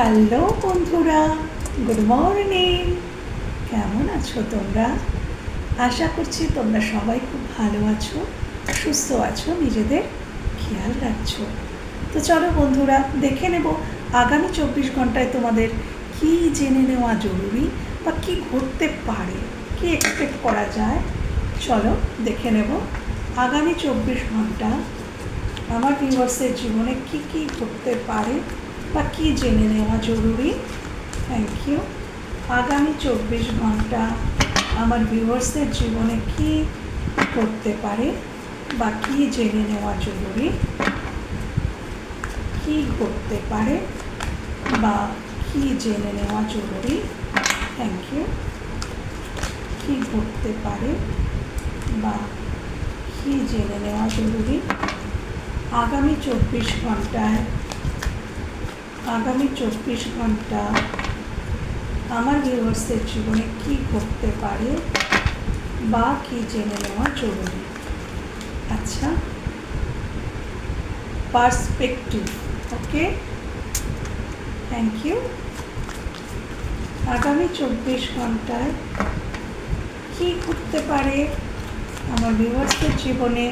Hello বন্ধুরা, good morning. কেমন আছো তোমরা? আশা করছি তোমরা সবাই খুব ভালো আছো, সুস্থ আছো, নিজেদের খেয়াল রাখছো। তো চলো বন্ধুরা, দেখে নেব আগামী চব্বিশ ঘন্টায় তোমাদের কি জেনে নেওয়া জরুরি বা কি ঘটতে পারে, কি এক্সপেক্ট করা যায়। চলো দেখে নেব আগামী চব্বিশ ঘণ্টা আমার ভিউয়ার্সের জীবনে কি কি ঘটতে পারে বা কি জেনে নেওয়া জরুরি? থ্যাংক ইউ আগামী চব্বিশ ঘণ্টা আমার ভিউয়ার্সের জীবনে কি করতে পারে বা কি জেনে নেওয়া জরুরি? কি ঘটতে পারে বা কি জেনে নেওয়া জরুরি? থ্যাংক ইউ কি ঘটতে পারে বা কি জেনে নেওয়া জরুরি? আগামী চব্বিশ ঘন্টায় আগামী চব্বিশ ঘণ্টা আমার ভিউয়ার্সের জীবনে কি ঘটতে পারে বা কি জেনে নেওয়া জরুরি? আচ্ছা পার্সপেক্টিভ ওকে থ্যাংক ইউ আগামী চব্বিশ ঘন্টায় কি ঘটতে পারে? আমার ভিউয়ার্সদের জীবনে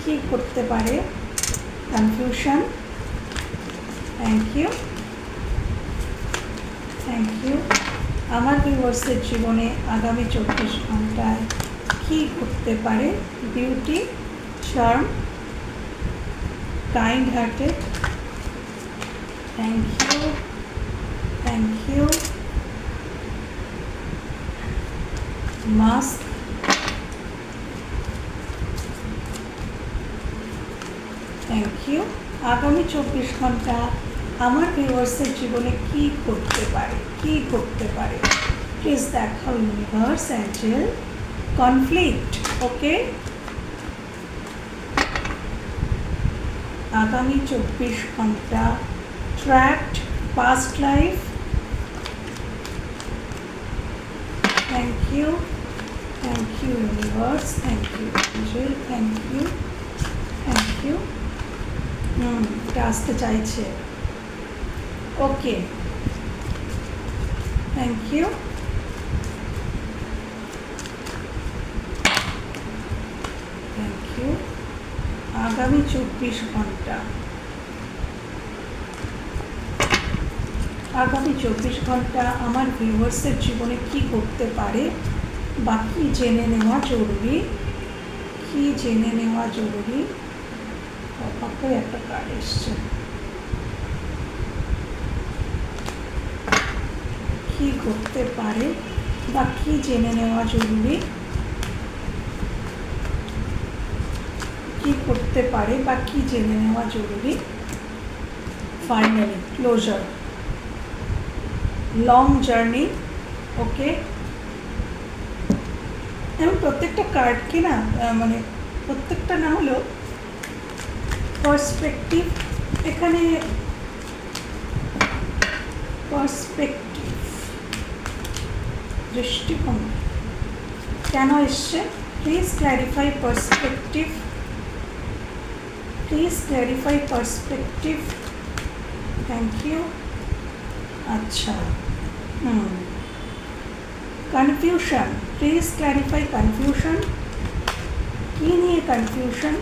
কি করতে পারে? Confusion thank you thank you আমার ভিউয়ার্সের জীবনে আগামী চব্বিশ ঘন্টায় কী ঘটতে পারে? Beauty charm kind hearted thank you thank you mask thank you আগামী চব্বিশ ঘণ্টা আমার ভিউয়ার্সের জীবনে কি করতে পারে? কি করতে পারে? প্লিজ দেখাও ইউনিভার্স অ্যাঞ্জেল কনফ্লিক্ট ওকে আগামী চব্বিশ ঘণ্টা tract past life thank you thank you universe thank you angel thank you thank you এটা আসতে চাইছে। Okay. Thank you thank you আগামী চব্বিশ ঘণ্টা। আগামী চব্বিশ ঘণ্টা আমার ভিউয়ার্সের জীবনে কি করতে পারে বা কী জেনে নেওয়া জরুরি? কী জেনে নেওয়া জরুরি? অবাকই একটা কার্ড এসছে। কি করতে পারে বা কি জেনে নেওয়া জরুরি? কি করতে পারে বা কি জেনে নেওয়া জরুরি? Finally closure long journey okay আমি প্রত্যেকটা কার্ডকে না মানে প্রত্যেকটা না হলেও পার্সপেক্টিভ এখানে পার্সপেক্টিভ দৃষ্টিভঙ্গি কেন এসছে? Please clarify perspective please clarify perspective thank you আচ্ছা হুম। কনফিউশন প্লিজ ক্ল্যারিফাই কনফিউশন কী নিয়ে confusion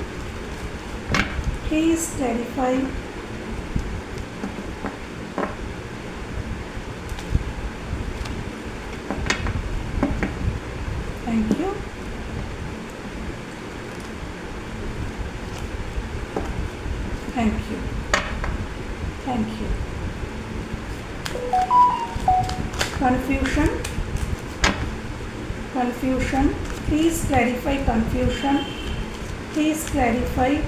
please clarify. Thank you. Thank you. Thank you. Confusion. Confusion. Please clarify confusion. Please clarify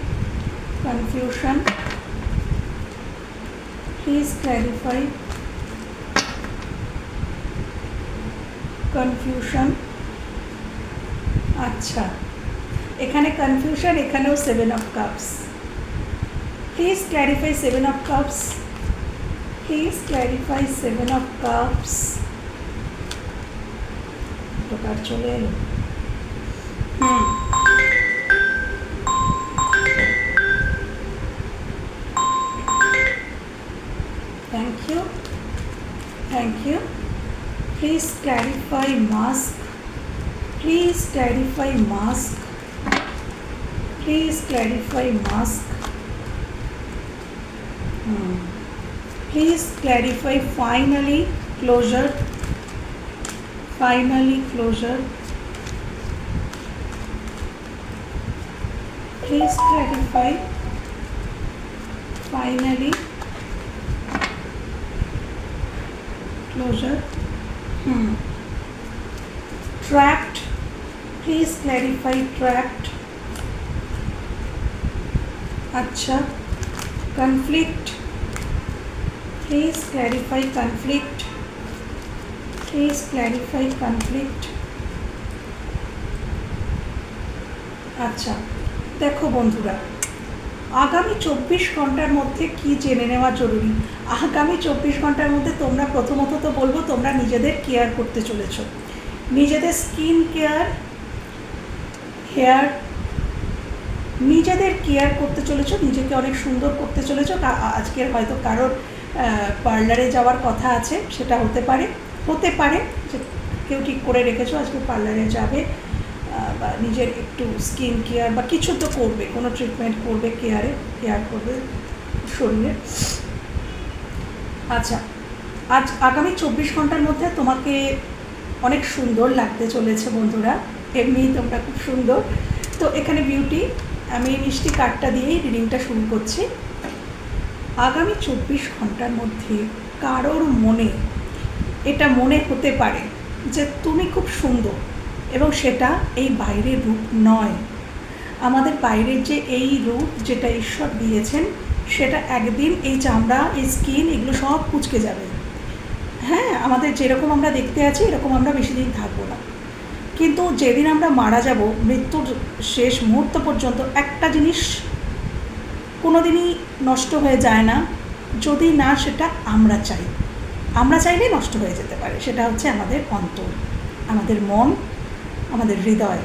confusion? আচ্ছা এখানে confusion এখানেও seven of cups please clarify seven of cups please clarify seven of cups টোকার চলে এলো হুম thank you thank you Please clarify mask. Please clarify mask. Please clarify mask. Hmm. Please clarify finally closure. Finally closure. Please clarify finally closure hmm. trapped please clarify trapped acha conflict please clarify conflict please clarify conflict আচ্ছা দেখো বন্ধুরা আগামী চব্বিশ ঘণ্টার মধ্যে কি জেনে নেওয়া জরুরি? আগামী চব্বিশ ঘণ্টার মধ্যে তোমরা প্রথমত তো বলব, তোমরা নিজেদের কেয়ার করতে চলেছ। নিজেদের স্কিন কেয়ার হেয়ার নিজেদের কেয়ার করতে চলেছ, নিজেকে অনেক সুন্দর করতে চলেছ। আজকের হয়তো কারোর পার্লারে যাওয়ার কথা আছে, সেটা হতে পারে। হতে পারে যে কেউ ঠিক করে রেখেছো, আজকে পার্লারে যাবে। বা নিজের একটু স্কিন কেয়ার বা কিছু তো করবে, কোনো ট্রিটমেন্ট করবে কেয়ারে কেয়ার করবে শরীরে। আচ্ছা আজ আগামী চব্বিশ ঘণ্টার মধ্যে তোমাকে অনেক সুন্দর লাগতে চলেছে বন্ধুরা। এমনি তোমরা খুব সুন্দর। তো এখানে বিউটি আমি মিষ্টি কার্ডটা দিয়েই রিডিংটা শুরু করছি। আগামী চব্বিশ ঘণ্টার মধ্যে কারোর মনে, এটা মনে হতে পারে যে তুমি খুব সুন্দর। এবং সেটা এই বাইরের রূপ নয়। আমাদের বাইরের যে এই রূপ যেটা ঈশ্বর দিয়েছেন, সেটা একদিন এই চামড়া, এই স্কিন এগুলো সব কুচকে যাবে। হ্যাঁ আমাদের যেরকম আমরা দেখতে আছি, এরকম আমরা বেশি দিন থাকব না। কিন্তু যেদিন আমরা মারা যাব, মৃত্যুর শেষ মুহূর্ত পর্যন্ত একটা জিনিস কোনো দিনই নষ্ট হয়ে যায় না। যদি না, সেটা আমরা চাই। আমরা চাইলে নষ্ট হয়ে যেতে পারে, সেটা হচ্ছে আমাদের অন্তর। আমাদের মন আমাদের হৃদয়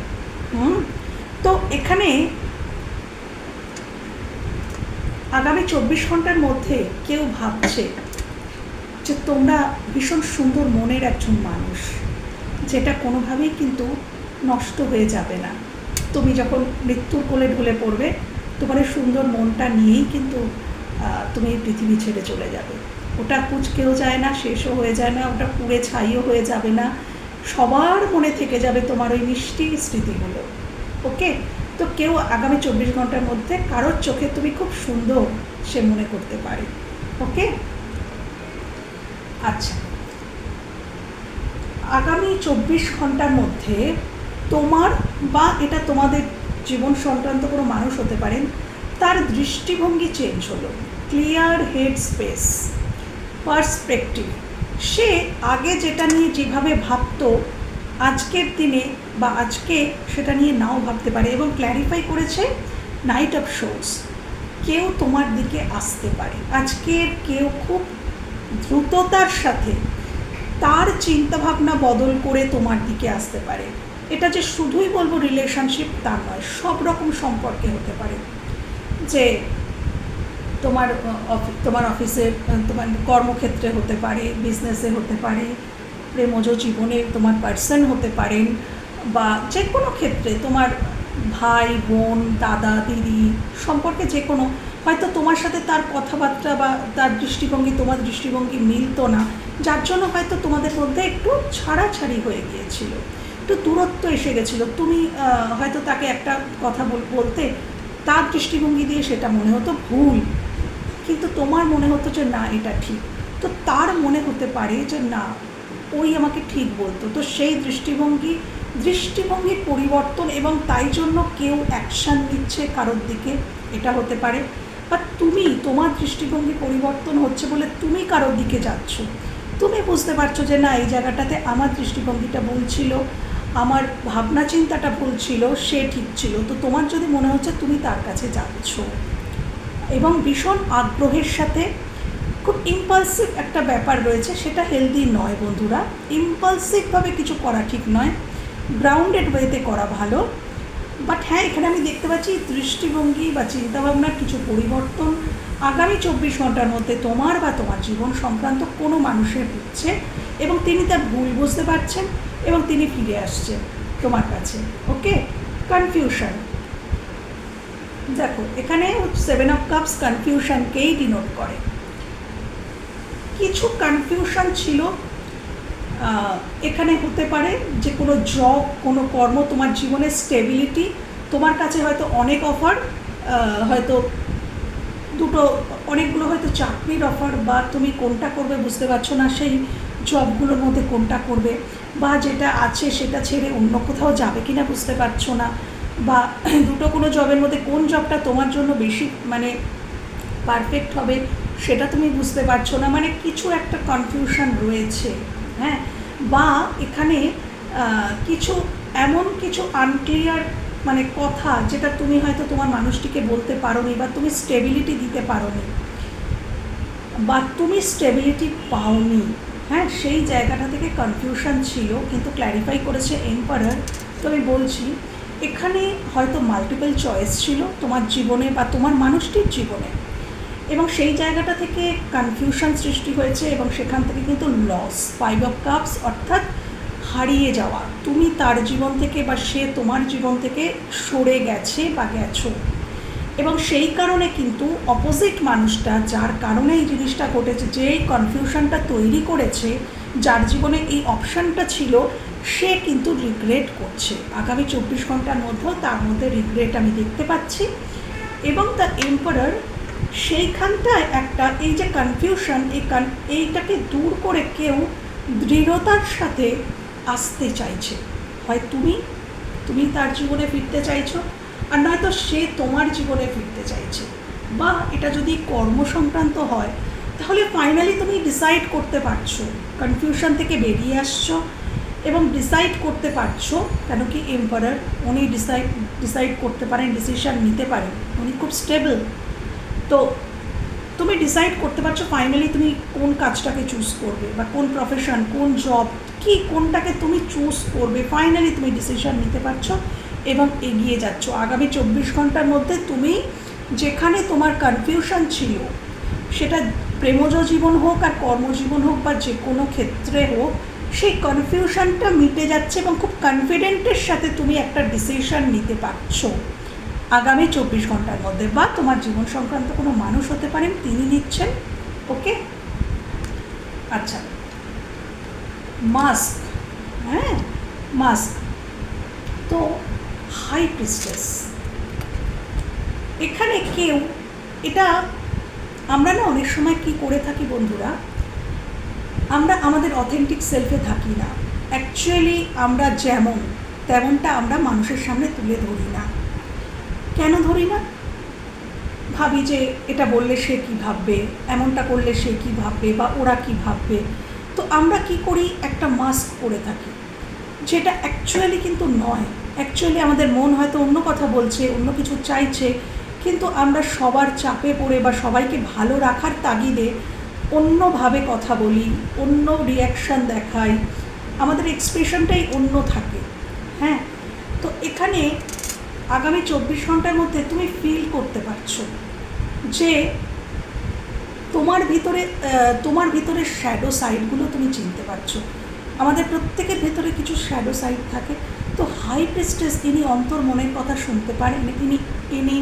তো এখানে আগামী চব্বিশ ঘণ্টার মধ্যে কেউ ভাবছে যে তোমরা ভীষণ সুন্দর মনের একজন মানুষ, যেটা কোনোভাবেই কিন্তু নষ্ট হয়ে যাবে না। তুমি যখন মৃত্যুর কোলে ঢুলে পড়বে, তোমার সুন্দর মনটা নিয়েই কিন্তু তুমি পৃথিবী ছেড়ে চলে যাবে। ওটা কুচকেও যায় না, শেষও হয়ে যায় না, ওটা পুড়ে ছাইও হয়ে যাবে না। সবার মনে থেকে যাবে তোমার ওই মিষ্টি স্মৃতিগুলো ওকে তো কেউ আগামী চব্বিশ ঘণ্টার মধ্যে কারোর চোখে তুমি খুব সুন্দর সে মনে করতে পারে ওকে আচ্ছা আগামী চব্বিশ ঘণ্টার মধ্যে তোমার বা এটা তোমাদের জীবন সংক্রান্ত কোনো মানুষ হতে পারেন, তার দৃষ্টিভঙ্গি চেঞ্জ হলো ক্লিয়ার হেড স্পেস পার্সপেক্টিভ সে আগে যেটা নিয়ে যেভাবে ভাবতো, আজকের দিনে বা আজকে সেটা নিয়ে নাও ভাবতে পারে এবং ক্ল্যারিফাই করেছে নাইট অফ শোস কেউ তোমার দিকে আসতে পারে। আজকের কেউ খুব দ্রুততার সাথে তার চিন্তাভাবনা বদল করে তোমার দিকে আসতে পারে। এটা যে শুধুই বলব রিলেশনশিপ তা নয়, সব রকম সম্পর্কে হতে পারে। যে তোমার তোমার অফিসে তোমার কর্মক্ষেত্রে হতে পারে বিজনেসে হতে পারে, প্রেমজ জীবনে তোমার পার্সন হতে পারেন, বা যে কোনো ক্ষেত্রে তোমার ভাই, বোন, দাদা, দিদি সম্পর্কে যে কোনো হয়তো তোমার সাথে তার কথাবার্তা বা তার দৃষ্টিভঙ্গি, তোমার দৃষ্টিভঙ্গি মিলতো না, যার জন্য হয়তো তোমাদের মধ্যে একটু ছাড়াছাড়ি হয়ে গিয়েছিল। একটু দূরত্ব এসে গেছিল। তুমি হয়তো তাকে একটা কথা বলতে তার দৃষ্টিভঙ্গি দিয়ে সেটা মনে হতো ভুল। কিন্তু তোমার মনে হতো যে না, এটা ঠিক। তো তার মনে হতে পারে যে না, ওই আমাকে ঠিক বলতো। তো সেই দৃষ্টিভঙ্গি, দৃষ্টিভঙ্গির পরিবর্তন এবং তাই জন্য কেউ অ্যাকশান নিচ্ছে কারোর দিকে, এটা হতে পারে। বা তুমি, তোমার দৃষ্টিভঙ্গি পরিবর্তন হচ্ছে বলে তুমি কারোর দিকে যাচ্ছ। তুমি বুঝতে পারছ যে না, এই জায়গাটাতে আমার দৃষ্টিভঙ্গিটা ভুল ছিল, আমার ভাবনা চিন্তাটা ভুল ছিল, সে ঠিক ছিল। তো তোমার যদি মনে হচ্ছে তুমি তার কাছে যাচ্ছ। এবং ভীষণ আগ্রহের সাথে খুব ইম্পালসিভ একটা ব্যাপার রয়েছে, সেটা হেলদি নয় বন্ধুরা। ইম্পালসিভভাবে কিছু করা ঠিক নয়। গ্রাউন্ডেড ওয়েতে করা ভালো। বাট হ্যাঁ এখানে আমি দেখতে পাচ্ছি দৃষ্টিভঙ্গি বা চিন্তাভাবনার কিছু পরিবর্তন। আগামী চব্বিশ ঘণ্টার মধ্যে তোমার বা তোমার জীবন সংক্রান্ত কোনো মানুষের হচ্ছে এবং তিনি তার ভুল বুঝতে পারছেন এবং তিনি ফিরে আসছেন তোমার কাছে। ওকে কনফিউশন দেখো, এখানে সেভেন অফ কাপস কনফিউশনকেই ডিনোট করে। কিছু কনফিউশন ছিল এখানে হতে পারে যে কোনো জব কোনো কর্ম, তোমার জীবনের স্টেবিলিটি তোমার কাছে হয়তো অনেক অফার হয়তো দুটো, অনেকগুলো হয়তো চাকরির অফার বা তুমি কোনটা করবে বুঝতে পারছ না, সেই জবগুলোর মধ্যে কোনটা করবে বা যেটা আছে সেটা ছেড়ে অন্য কোথাও যাবে কিনা বুঝতে পারছ না। বা দুটো কোনো জবের মধ্যে কোন জবটা তোমার জন্য বেশি মানে পারফেক্ট হবে সেটা তুমি বুঝতে পারছ না। মানে কিছু একটা কনফিউশন রয়েছে হ্যাঁ? বা এখানে কিছু এমন কিছু আনক্লিয়ার মানে কথা যেটা তুমি হয়তো তোমার মানুষটিকে বলতে পারোনি বা তুমি স্টেবিলিটি দিতে পারো পারোনি বা তুমি স্টেবিলিটি পাওনি হ্যাঁ? সেই জায়গাটা থেকে কনফিউশন ছিল, কিন্তু ক্ল্যারিফাই করেছে এম্পারার তো আমি বলছি এখানে হয়তো মাল্টিপল চয়েস ছিল, তোমার জীবনে বা তোমার মানুষটির জীবনে। এবং সেই জায়গাটা থেকে কনফিউশন সৃষ্টি হয়েছে এবং সেখান থেকে কিন্তু লস ফাইভ অফ কাপস অর্থাৎ হারিয়ে যাওয়া। তুমি তার জীবন থেকে বা সে তোমার জীবন থেকে সরে গেছে বা গেছো। এবং সেই কারণে কিন্তু অপোজিট মানুষটা, যার কারণে এই জিনিসটা ঘটেছে যে কনফিউশনটা তৈরি করেছে, যার জীবনে এই অপশানটা ছিল সে কিন্তু রিগ্রেট করছে। আগামী চব্বিশ ঘণ্টার মধ্যেও তার মধ্যে রিগ্রেট আমি দেখতে পাচ্ছি এবং দ্য এম্পারার সেইখানটায় একটা এই যে কনফিউশন এই কন এইটাকে দূর করে কেউ দৃঢ়তার সাথে আসতে চাইছে। হয় তুমি তুমি তার জীবনে ফিরতে চাইছো আর নয়তো সে তোমার জীবনে ফিরতে চাইছে। বা এটা যদি কর্ম সংক্রান্ত হয়, তাহলে ফাইনালি তুমি ডিসাইড করতে পারছ। কনফিউশন থেকে বেরিয়ে আসছো। এবং ডিসাইড করতে পারছ কেন কি এম্পারার উনি ডিসাইড ডিসাইড করতে পারেন ডিসিশন নিতে পারেন। উনি খুব স্টেবল তো তুমি ডিসাইড করতে পারছ ফাইনালি তুমি কোন কাজটাকে চুজ করবে বা কোন প্রফেশন কোন জব কি কোনটাকে তুমি চুজ করবে ফাইনালি তুমি ডিসিশন নিতে পারছ এবং এগিয়ে যাচ্ছ। আগামী চব্বিশ ঘণ্টার মধ্যে তুমি যেখানে তোমার কনফিউশন ছিল, সেটা প্রেমজ জীবন হোক আর কর্মজীবন হোক বা যে কোনো ক্ষেত্রে হোক সেই কনফিউশনটা মিটে যাচ্ছে এবং খুব কনফিডেন্টের সাথে তুমি একটা ডিসিশন নিতে পারছ। আগামী চব্বিশ ঘণ্টার মধ্যে বা তোমার জীবন সংক্রান্ত কোনো মানুষ হতে পারেন, তিনি নিচ্ছেন, ওকে? আচ্ছা। মাস্ক হ্যাঁ? মাস্ক। তো হাই প্রিস্টেস এখানে কেউ, এটা আমরা না অনেক সময় কি করে থাকি বন্ধুরা আমরা আমাদের অথেন্টিক সেলফে থাকি না। অ্যাকচুয়ালি আমরা যেমন, তেমনটা আমরা মানুষের সামনে তুলে ধরি না। কেন ধরি না? ভাবি যে এটা বললে সে কী ভাববে, এমনটা করলে সে কী ভাববে বা ওরা কী ভাববে। তো আমরা কি করি? একটা মাস্ক পরে থাকি, যেটা অ্যাকচুয়ালি কিন্তু নয়। অ্যাকচুয়ালি আমাদের মন হয়তো অন্য কথা বলছে, অন্য কিছু চাইছে, কিন্তু আমরা সবার চাপে পড়ে বা সবাইকে ভালো রাখার তাগিদে অন্যভাবে কথা বলি, অন্য রিয়াকশান দেখাই, আমাদের এক্সপ্রেশনটাই অন্য থাকে হ্যাঁ? তো এখানে আগামী চব্বিশ ঘণ্টার মধ্যে তুমি ফিল করতে পারছ যে তোমার ভিতরে তোমার ভিতরে শ্যাডো সাইডগুলো তুমি চিনতে পারছ। আমাদের প্রত্যেকের ভেতরে কিছু শ্যাডো সাইড থাকে। তো হাই প্রেস্টেস ইনি অন্তর মনের কথা শুনতে পারেন ইনি ইনি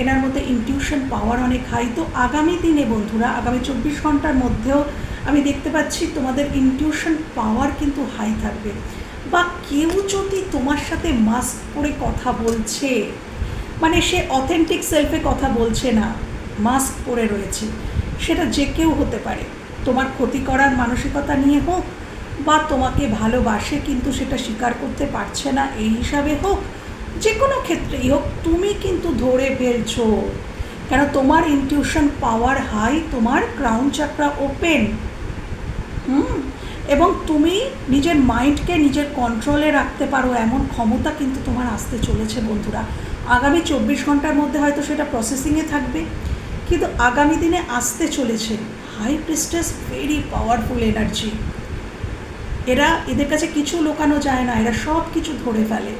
এনার মধ্যে ইনটিউশন পাওয়ার অনেক হাই তো আগামী দিনে বন্ধুরা, আগামী চব্বিশ ঘণ্টার মধ্যেও আমি দেখতে পাচ্ছি তোমাদের ইনটিউশন পাওয়ার কিন্তু হাই থাকবে। বা কেউ যদি তোমার সাথে মাস্ক পরে কথা বলছে মানে সে অথেন্টিক সেলফে কথা বলছে না মাস্ক পরে রয়েছে, সেটা যে কেউ হতে পারে। তোমার ক্ষতি করার মানসিকতা নিয়ে হোক বা তোমাকে ভালোবাসে কিন্তু সেটা স্বীকার করতে পারছে না, এই হিসাবে হোক যে কোনো ক্ষেত্রেই হোক, তুমি কিন্তু ধরে ফেলছো। কেন তোমার ইনটিউশন পাওয়ার হাই তোমার ক্রাউন চাকরা ওপেন হুম? এবং তুমি নিজের মাইন্ডকে নিজের কন্ট্রোলে রাখতে পারো, এমন ক্ষমতা কিন্তু তোমার আসতে চলেছে, বন্ধুরা। আগামী চব্বিশ ঘণ্টার মধ্যে হয়তো সেটা প্রসেসিংয়ে থাকবে, কিন্তু আগামী দিনে আসতে চলেছে। High priestess very powerful energy এরা, এদের কাছে কিছু লোকানো যায় না, এরা সব কিছু ধরে ফেলে।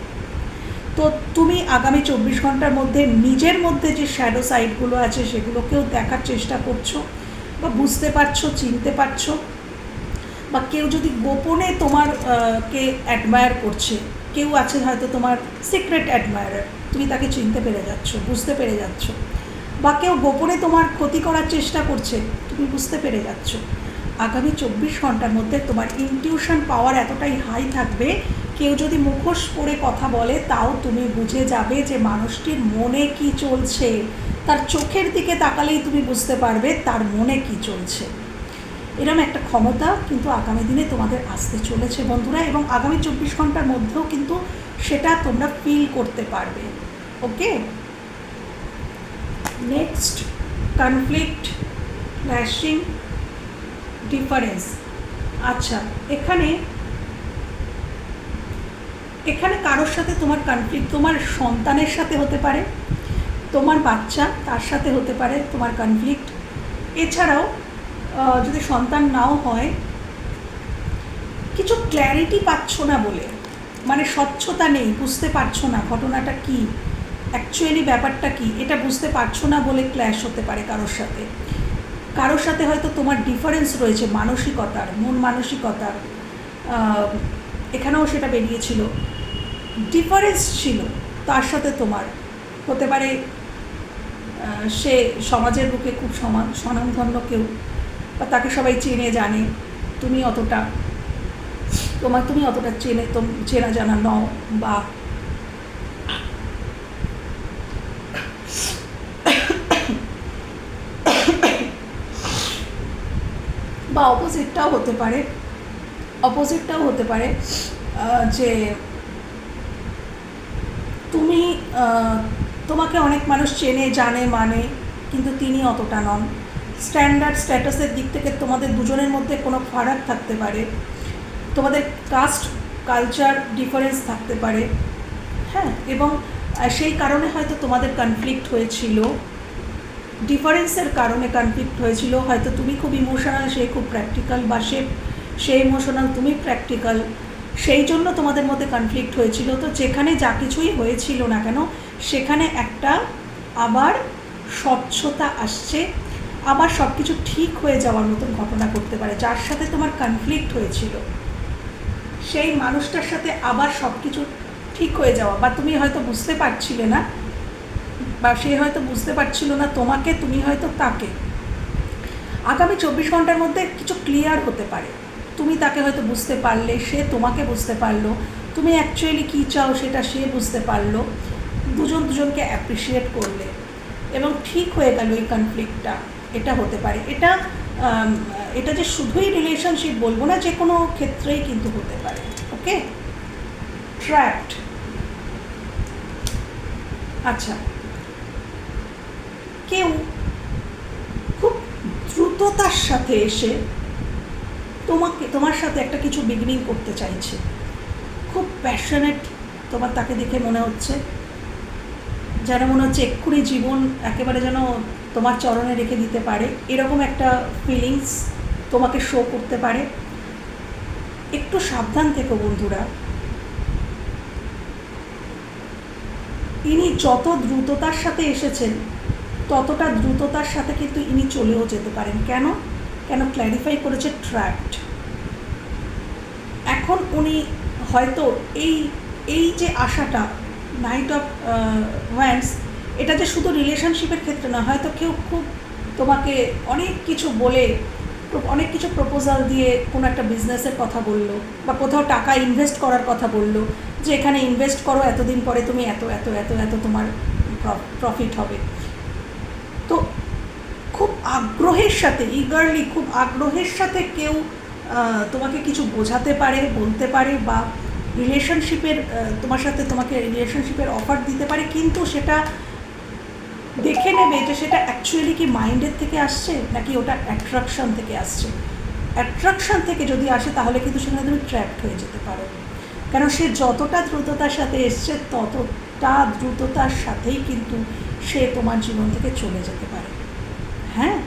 তো তুমি আগামী চব্বিশ ঘণ্টার মধ্যে নিজের মধ্যে যে শ্যাডো সাইডগুলো আছে সেগুলোকেও দেখার চেষ্টা করছ বা বুঝতে পারছ, চিনতে পারছ? বা কেউ যদি গোপনে তোমার কে অ্যাডমায়ার করছে, কেউ আছে হয়তো তোমার সিক্রেট অ্যাডমায়ারার তুমি তাকে চিনতে পেরে যাচ্ছ, বুঝতে পেরে যাচ্ছ, বা কেউ গোপনে তোমার ক্ষতি করার চেষ্টা করছে, তুমি বুঝতে পেরে যাচ্ছ। আগামী চব্বিশ ঘণ্টার মধ্যে তোমার ইনটিউশন পাওয়ার এতটাই হাই থাকবে, কেউ যদি মুখোশ পরে কথা বলে, তাও তুমি বুঝে যাবে যে মানুষটির মনে কি চলছে। তার চোখের দিকে তাকালেই তুমি বুঝতে পারবে তার মনে কি চলছে। এরম একটা ক্ষমতা কিন্তু আগামী দিনে তোমাদের আসতে চলেছে বন্ধুরা, এবং আগামী চব্বিশ ঘণ্টার মধ্যেও কিন্তু সেটা তোমরা ফিল করতে পারবে। Okay next conflict clashing difference আচ্ছা এখানে এখানে কারোর সাথে তোমার কনফ্লিক্ট তোমার সন্তানের সাথে হতে পারে, তোমার বাচ্চা তার সাথে হতে পারে, তোমার কনফ্লিক্ট এছাড়াও যদি সন্তান নাও হয়, কিছু ক্ল্যারিটি পাচ্ছ না বলে মানে স্বচ্ছতা নেই, বুঝতে পারছ না ঘটনাটা কি অ্যাকচুয়ালি ব্যাপারটা কি, এটা বুঝতে পারছ না বলে ক্ল্যাশ হতে পারে কারোর সাথে। কারোর সাথে হয়তো তোমার ডিফারেন্স রয়েছে, মানসিকতার, মন মানসিকতার এখানেও সেটা বেরিয়েছিল। ডিফারেন্স ছিল তার সাথে তোমার। হতে পারে সে সমাজের বুকে খুব সমান, স্বনামধন্য কেউ, বা তাকে সবাই চেনে, জানে, তুমি অতটা তোমার তুমি অতটা চেনে তো চেনা জানা নও, বা বা অপোজিটটাও হতে পারে। অপোজিটটাও হতে পারে যে তুমি তোমাকে অনেক মানুষ চেনে, জানে মানে কিন্তু তিনি অতটা নন। স্ট্যান্ডার্ড স্ট্যাটাসের দিক থেকে তোমাদের দুজনের মধ্যে কোনো ফারাক থাকতে পারে। তোমাদের কাস্ট কালচার ডিফারেন্স থাকতে পারে। হ্যাঁ এবং সেই কারণে হয়তো তোমাদের কনফ্লিক্ট হয়েছিল। ডিফারেন্সের কারণে কনফ্লিক্ট হয়েছিল। হয়তো তুমি খুব ইমোশনাল সে খুব প্র্যাকটিক্যাল বা সে সে ইমোশনাল তুমি প্র্যাকটিক্যাল সেই জন্য তোমাদের মধ্যে কনফ্লিক্ট হয়েছিল। তো যেখানে যা কিছুই হয়েছিল না কেন, সেখানে একটা আবার স্বচ্ছতা আসছে। আবার সব কিছু ঠিক হয়ে যাওয়ার মতন ঘটনা করতে পারে, যার সাথে তোমার কনফ্লিক্ট হয়েছিল। সেই মানুষটার সাথে আবার সব কিছু ঠিক হয়ে যাওয়া, বা তুমি হয়তো বুঝতে পারছিলে না বা সে হয়তো বুঝতে পারছিল না তোমাকে, তুমি হয়তো তাকে। আগামী চব্বিশ ঘণ্টার মধ্যে কিছু ক্লিয়ার হতে পারে। তুমি তাকে হয়তো বুঝতে পারলে, সে তোমাকে বুঝতে পারল। তুমি অ্যাকচুয়ালি কী চাও সেটা সে বুঝতে পারল। দুজন দুজনকে অ্যাপ্রিসিয়েট করলে। এবং ঠিক হয়ে গেল এই কনফ্লিক্টটা এটা হতে পারে। এটা এটা যে শুধুই রিলেশনশিপ বলব না যে কোনো ক্ষেত্রেই কিন্তু হতে পারে। ওকে ট্র্যাপড আচ্ছা। কেউ খুব দ্রুততার সাথে এসে তোমাকে, তোমার সাথে একটা কিছু বিগিনিং করতে চাইছে। খুব প্যাশনেট তোমার তাকে দেখে মনে হচ্ছে। যেন মনে হচ্ছে এক্ষুনি জীবন একেবারে যেন তোমার চরণে রেখে দিতে পারে। এরকম একটা ফিলিংস তোমাকে শো করতে পারে। একটু সাবধান থেকো বন্ধুরা। ইনি যত দ্রুততার সাথে এসেছেন ততটা দ্রুততার সাথে কিন্তু ইনি চলেও যেতে পারেন। কেন? কেন ক্ল্যারিফাই করেছে ট্র্যাপড এখন উনি হয়তো এই এই যে আশাটা নাইট অফ ওয়ান্স এটা যে শুধু রিলেশনশিপের ক্ষেত্রে না, হয়তো কেউ খুব তোমাকে অনেক কিছু বলে, অনেক কিছু প্রপোজাল দিয়ে কোনো একটা বিজনেসের কথা বলল, বা কোথাও টাকা ইনভেস্ট করার কথা বলল, যে এখানে ইনভেস্ট করো, এতদিন পরে তুমি এত এত এত এত তোমার প্রফিট হবে। তো খুব আগ্রহের সাথে ইগারলি খুব আগ্রহের সাথে কেউ তোমাকে কিছু বোঝাতে পারে, বলতে পারে বা রিলেশনশিপের তোমার সাথে তোমাকে রিলেশনশিপের অফার দিতে পারে, কিন্তু সেটা দেখে নেবে যে সেটা অ্যাকচুয়ালি কি মাইন্ডের থেকে আসছে নাকি ওটা অ্যাট্রাকশন থেকে আসছে। অ্যাট্রাকশন থেকে যদি আসে তাহলে কিন্তু সেখানে তুমি ট্র্যাক্ট হয়ে যেতে পারো। কেন সে যতটা দ্রুততার সাথে এসছে ততটা দ্রুততার সাথেই কিন্তু সে তোমার জীবন থেকে চলে যেতে পারে। হ্যাঁ?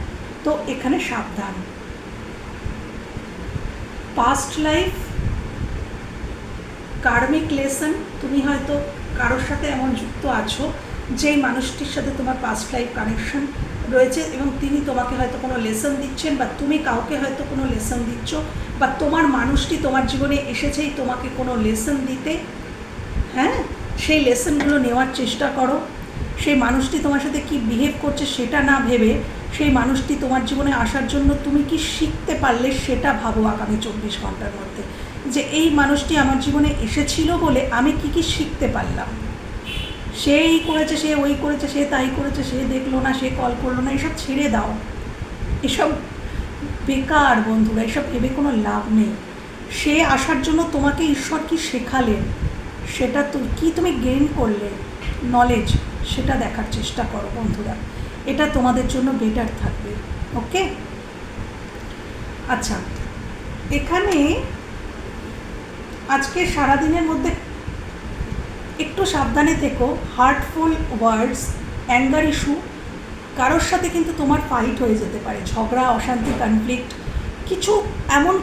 তো এখানে সাবধান। পাস্ট লাইফ কার্মিক লেসন তুমি হয়তো কারোর সাথে এমন যুক্ত আছো, যেই মানুষটির সাথে তোমার পাস্ট লাইফ কানেকশন রয়েছে এবং তিনি তোমাকে হয়তো কোনো লেসন দিচ্ছেন বা তুমি কাউকে হয়তো কোনো লেসন দিচ্ছ বা তোমার মানুষটি তোমার জীবনে এসেছেই তোমাকে কোনো লেসন দিতে হ্যাঁ? সেই লেসনগুলো নেওয়ার চেষ্টা করো। সেই মানুষটি তোমার সাথে কি বিহেভ করছে সেটা না ভেবে সেই মানুষটি তোমার জীবনে আসার জন্য তুমি কি শিখতে পারলে সেটা ভাবো আগামী চব্বিশ ঘণ্টার মধ্যে। যে এই মানুষটি আমার জীবনে এসেছিল বলে আমি কি কি শিখতে পারলাম। সে এই করেছে, সে ওই করেছে, সে তাই করেছে, সে দেখল না, সে কল করল না, এসব ছেড়ে দাও। এসব বেকার বন্ধুরা, এসব ভেবে কোনো লাভ নেই। সে আসার জন্য তোমাকে ঈশ্বর কি শেখালেন? সেটা তো কি তুমি গেইন করলে? নলেজ সেটা দেখার চেষ্টা করো বন্ধুরা। এটা তোমাদের জন্য বেটার থাকবে ওকে আচ্ছা এখানে আজকে সারাদিনের মধ্যে একটু সাবধানে থেকো হার্টফুল ওয়ার্ডস অ্যাঙ্গার ইস্যু কারোর সাথে কিন্তু তোমার ফাইট হয়ে যেতে পারে, ঝগড়া, অশান্তি কনফ্লিক্ট কিছু এমন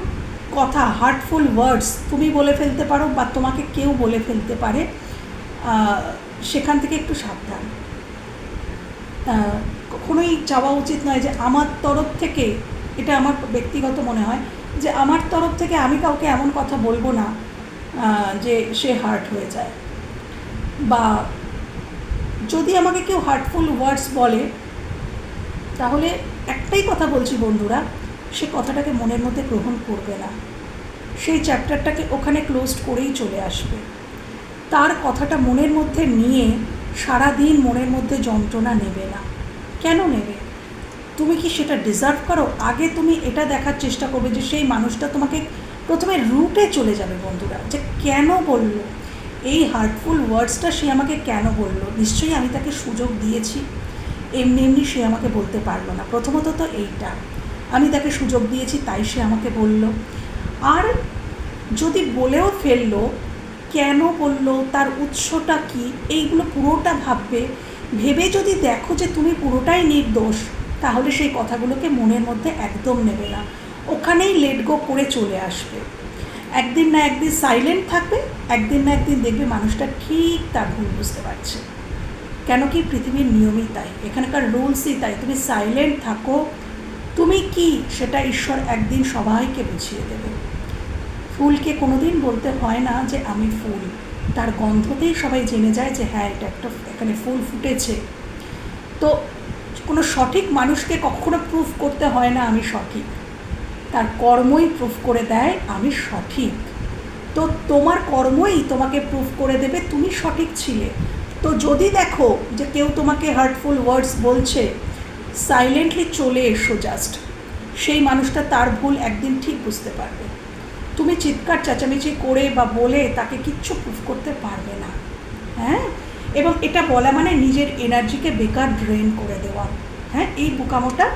কথা হার্টফুল ওয়ার্ডস তুমি বলে ফেলতে পারো বা তোমাকে কেউ বলে ফেলতে পারে সেখান থেকে একটু সাবধান। কখনোই চাওয়া উচিত নয় যে আমার তরফ থেকে, এটা আমার ব্যক্তিগত মনে হয়, যে আমার তরফ থেকে আমি কাউকে এমন কথা বলব না যে সে হার্ট হয়ে যায়। বা যদি আমাকে কেউ হার্টফুল ওয়ার্ডস বলে, তাহলে একটাই কথা বলছি বন্ধুরা, সে কথাটাকে মনের মধ্যে গ্রহণ করবে না। সেই চ্যাপ্টারটাকে ওখানে ক্লোজড করেই চলে আসবে। তার কথাটা মনের মধ্যে নিয়ে সারা দিন মনের মধ্যে যন্ত্রণা নেবে না। কেন নেবে? তুমি কি সেটা ডিজার্ভ করো? আগে তুমি এটা দেখার চেষ্টা করবে যে সেই মানুষটা তোমাকে প্রথমে রুটে চলে যাবে বন্ধুরা। যে কেন বলল? এই হার্টফুল ওয়ার্ডসটা সে আমাকে কেন বলল? নিশ্চয়ই আমি তাকে সুযোগ দিয়েছি। এমনি এমনি সে আমাকে বলতে পারল না। প্রথমত তো এইটা, আমি তাকে সুযোগ দিয়েছি, তাই সে আমাকে বলল। আর যদি বলেও ফেলল কেন বলল, তার উৎসটা কি, এইগুলো পুরোটা ভাববে। ভেবে যদি দেখো যে তুমি পুরোটাই নির্দোষ, তাহলে সেই কথাগুলোকে মনের মধ্যে একদম নেবে না। ওখানেই লেট গো করে চলে আসবে। একদিন না একদিন সাইলেন্ট থাকবে, একদিন না একদিন দেখবে মানুষটা ঠিক তার ভুল বুঝতে পারছে। কেন কি পৃথিবীর নিয়মই তাই, এখানকার রুলসই তাই, তুমি সাইলেন্ট থাকো, তুমি কি, সেটা ঈশ্বর একদিন সবাইকে বুঝিয়ে দেবে। ফুলকে কোনোদিন বলতে হয় না যে আমি ফুল। তার গন্ধতেই সবাই জেনে যায় যে হ্যাঁ এটা একটা এখানে ফুল ফুটেছে। তো কোনো সঠিক মানুষকে কখনো প্রুফ করতে হয় না আমি সঠিক। তার কর্মই প্রুফ করে দেয় আমি সঠিক। তো তোমার কর্মই তোমাকে প্রুফ করে দেবে তুমি সঠিক ছিলে। তো যদি দেখো যে কেউ তোমাকে হার্টফুল ওয়ার্ডস বলছে সাইলেন্টলি চলে এসো জাস্ট সেই মানুষটা তার ভুল একদিন ঠিক বুঝতে পারবে। তুমি চিৎকার, চেঁচামেচি করে বা বলে তাকে কিচ্ছু প্রুফ করতে পারবে না। হ্যাঁ? এবং এটা বলা মানে নিজের এনার্জিকে বেকার ড্রেন করে দেওয়া। হ্যাঁ? এই বোকামোটা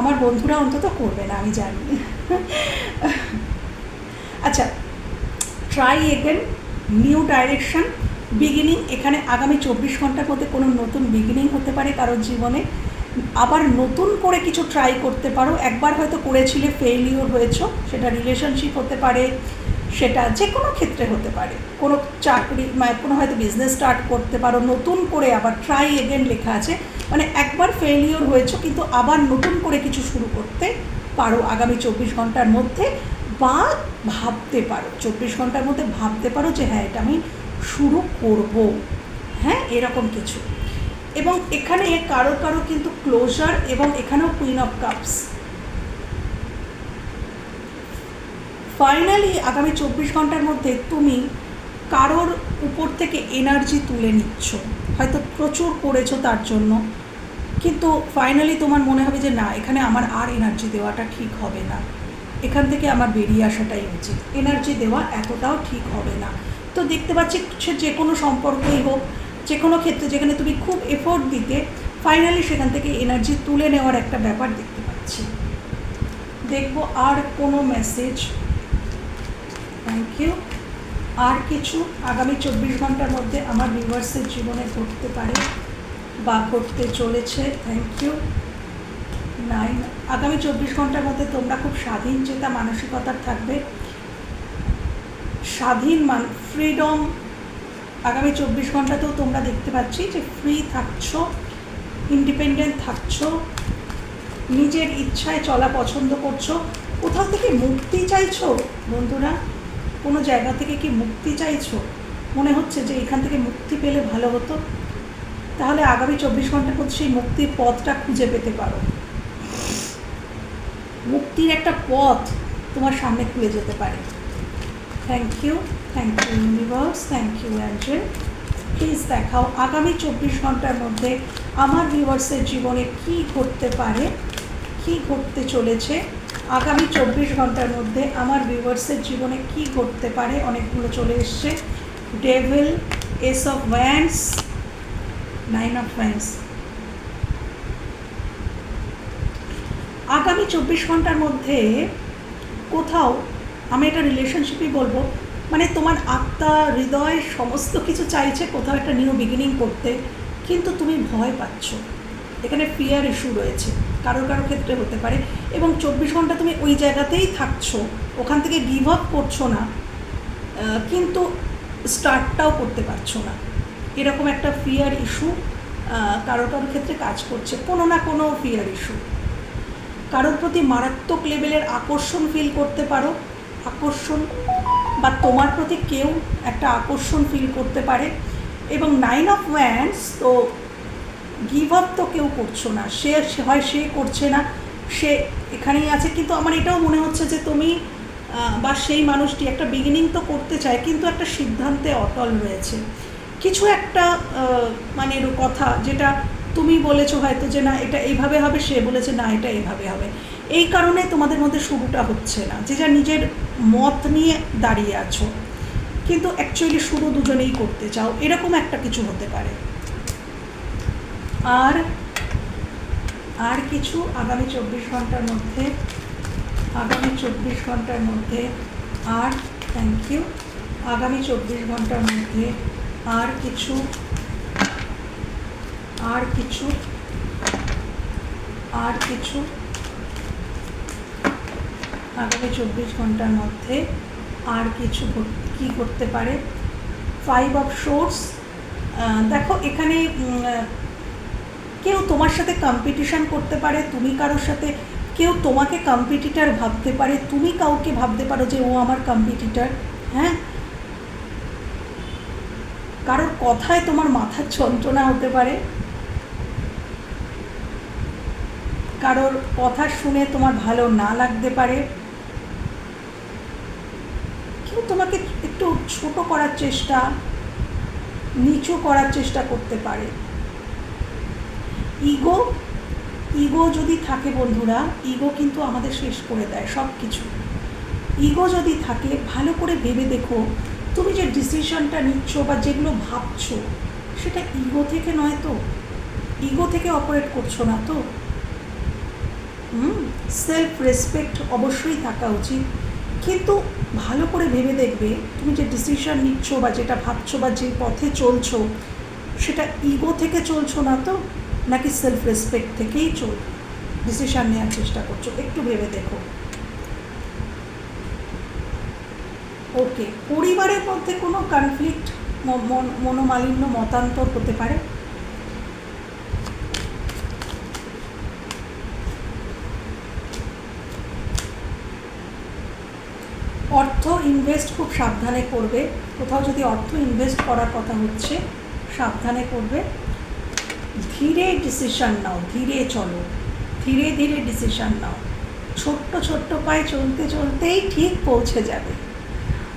আমার বন্ধুরা অন্তত করবে না, আমি জানি। আচ্ছা try again new direction beginning এখানে আগামী চব্বিশ ঘণ্টার মধ্যে কোনো নতুন বিগিনিং হতে পারে কারোর জীবনে। আবার নতুন করে কিছু ট্রাই করতে পারো। একবার হয়তো করেছিলে ফেইলিওর হয়েছো, সেটা রিলেশনশিপ হতে পারে, সেটা যে কোনো ক্ষেত্রে হতে পারে। কোনো চাকরি মানে কোনো হয়তো বিজনেস স্টার্ট করতে পারো, নতুন করে আবার ট্রাই এগেন লেখা আছে। মানে একবার ফেইলিওর হয়েছো, কিন্তু আবার নতুন করে কিছু শুরু করতে পারো আগামী চব্বিশ ঘণ্টার মধ্যে বা ভাবতে পারো। চব্বিশ ঘণ্টার মধ্যে ভাবতে পারো যে হ্যাঁ এটা আমি শুরু করব। হ্যাঁ এরকম কিছু। এবং এখানে কারও কারও কিন্তু ক্লোজার এবং এখানেও কুইন অফ কাপস ফাইনালি আগামী চব্বিশ ঘণ্টার মধ্যে তুমি কারোর উপর থেকে এনার্জি তুলে নিচ্ছ। হয়তো প্রচুর করেছ তার জন্য, কিন্তু ফাইনালি তোমার মনে হবে যে না, এখানে আমার আর এনার্জি দেওয়াটা ঠিক হবে না। এখান থেকে আমার বেরিয়ে আসাটাই উচিত। এনার্জি দেওয়া এতটাও ঠিক হবে না। তো দেখতে পাচ্ছি সে যে কোনো সম্পর্কই হোক যে কোনো ক্ষেত্রে যেখানে তুমি খুব এফোর্ট দিতে ফাইনালি সেখান থেকে এনার্জি তুলে নেওয়ার একটা ব্যাপার দেখতে পাচ্ছি। দেখব আর কোনো মেসেজ থ্যাংক ইউ আর কিছু আগামী চব্বিশ ঘণ্টার মধ্যে আমার ভিউয়ার্সের জীবনে ঘটতে পারে বা ঘটতে চলেছে। থ্যাংক ইউ নাইন আগামী চব্বিশ ঘণ্টার মধ্যে তোমরা খুব স্বাধীন চেতা মানসিকতার থাকবে। স্বাধীন মান ফ্রিডম আগামী চব্বিশ ঘন্টাতেও তোমরা দেখতে পাচ্ছি যে ফ্রি থাকছো ইন্ডিপেন্ডেন্ট থাকছো, নিজের ইচ্ছায় চলা পছন্দ করছ। কোথাও থেকে মুক্তি চাইছো? বন্ধুরা, কোনো জায়গা থেকে কি মুক্তি চাইছো? মনে হচ্ছে যে এখান থেকে মুক্তি পেলে ভালো হতো। তাহলে আগামী চব্বিশ ঘণ্টার মধ্যে সেই মুক্তির পথটা খুঁজে পেতে পারো। মুক্তির একটা পথ তোমার সামনে খুলে যেতে পারে। Thank you thank you universe thank you angel please দেখাও আগামী চব্বিশ ঘণ্টার মধ্যে আমার ভিউয়ার্সের জীবনে কি ঘটতে পারে, কি ঘটতে চলেছে? আগামী চব্বিশ ঘণ্টার মধ্যে আমার ভিউয়ার্সের জীবনে কি ঘটতে পারে? অনেকগুলো চলে এসছে। Devil ace of wands nine of wands আগামী চব্বিশ ঘণ্টার মধ্যে কোথাও আমি এটা রিলেশনশিপই বলব মানে তোমার আত্মা, হৃদয় সমস্ত কিছু চাইছে কোথাও একটা নিউ বিগিনিং করতে, কিন্তু তুমি ভয় পাচ্ছ। এখানে ফিয়ার ইস্যু রয়েছে কারও কারও ক্ষেত্রে হতে পারে। এবং চব্বিশ ঘণ্টা তুমি ওই জায়গাতেই থাকছো, ওখান থেকে গিভ আপ করছ না কিন্তু স্টার্টটাও করতে পারছ না। এরকম একটা ফিয়ার ইস্যু কারও কারও ক্ষেত্রে কাজ করছে, কোনো না কোনো ফিয়ার ইস্যু কারোর প্রতি মারাত্মক লেভেলের আকর্ষণ ফিল করতে পারো, আকর্ষণ বা তোমার প্রতি কেউ একটা আকর্ষণ ফিল করতে পারে। এবং নাইন অফ ওয়ান্স তো গিভ আপ তো কেউ করছ না। সে হয় সে করছে না, সে এখানেই আছে। কিন্তু আমার এটাও মনে হচ্ছে যে তুমি বা সেই মানুষটি একটা বিগিনিং তো করতে চায়, কিন্তু একটা সিদ্ধান্তে অটল রয়েছে। কিছু একটা মানে কথা যেটা তুমি বলেছ হয়তো যে না, এটা এইভাবে হবে, সে বলেছে না, এটা এইভাবে হবে। এই কারণে তোমাদের মধ্যে শুরুটা হচ্ছে না, যে যা নিজের মত নিয়ে দাঁড়িয়ে আছো। কিন্তু অ্যাকচুয়ালি শুরু দুজনেই করতে চাও, এরকম একটা কিছু হতে পারে। আর আর কিছু আগামী চব্বিশ ঘণ্টার মধ্যে, আগামী চব্বিশ ঘণ্টার মধ্যে, আর থ্যাংক ইউ আগামী চব্বিশ ঘণ্টার মধ্যে আর কিছু আর কিছু আর কিছু আগামী চব্বিশ ঘণ্টার মধ্যে আর কিছু কি করতে পারে? ফাইভ অফ শোর্স দেখো এখানে কেউ তোমার সাথে কম্পিটিশন করতে পারে, তুমি কারোর সাথে, কেউ তোমাকে কম্পিটিটার ভাবতে পারে, তুমি কাউকে ভাবতে পারো যে ও আমার কম্পিটিটার হ্যাঁ? কারোর কথায় তোমার মাথার যন্ত্রণা হতে পারে। কারোর কথা শুনে তোমার ভালো না লাগতে পারে। তোমাকে একটু ছোট করার চেষ্টা, নিচু করার চেষ্টা করতে পারে। ইগো ইগো যদি থাকে বন্ধুরা, ইগো কিন্তু আমাদের শেষ করে দেয় সব কিছু ইগো যদি থাকে, ভালো করে ভেবে দেখো, তুমি যে ডিসিশনটা নিচ্ছ বা যেগুলো ভাবছ, সেটা ইগো থেকে নয় তো? ইগো থেকে অপারেট করছ না তো? হুম, সেলফ রেসপেক্ট অবশ্যই থাকা উচিত। কিন্তু ভালো করে ভেবে দেখবে তুমি যে ডিসিশন নিচ্ছ বা যেটা ভাবছ বা যে পথে চলছো, সেটা ইগো থেকে চলছো না তো? নাকি সেলফ রেসপেক্ট থেকেই চল ডিসিশন নেওয়ার চেষ্টা করছ? একটু ভেবে দেখো। ওকে পরিবারের মধ্যে কোনো কনফ্লিক্ট মনোমালিন্য, মতান্তর হতে পারে অর্থ ইনভেস্ট খুব সাবধানে করবে। কোথাও যদি অর্থ ইনভেস্ট করার কথা হচ্ছে, সাবধানে করবে। ধীরে ডিসিশন নাও, ধীরে চলো। ধীরে ধীরে ডিসিশন নাও। ছোট্ট ছোট্ট পায়ে চলতে, চলতেই ঠিক পৌঁছে যাবে।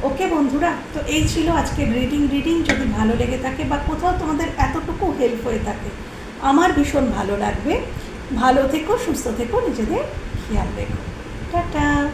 ওকে বন্ধুরা, তো এই ছিল আজকের রিডিং রিডিং যদি ভালো লেগে থাকে বা কোথাও তোমাদের এতটুকু হেল্প হয়ে থাকে, আমার ভীষণ ভালো লাগবে। ভালো থেকো, সুস্থ থেকো, নিজেদের খেয়াল রেখো। টাটা!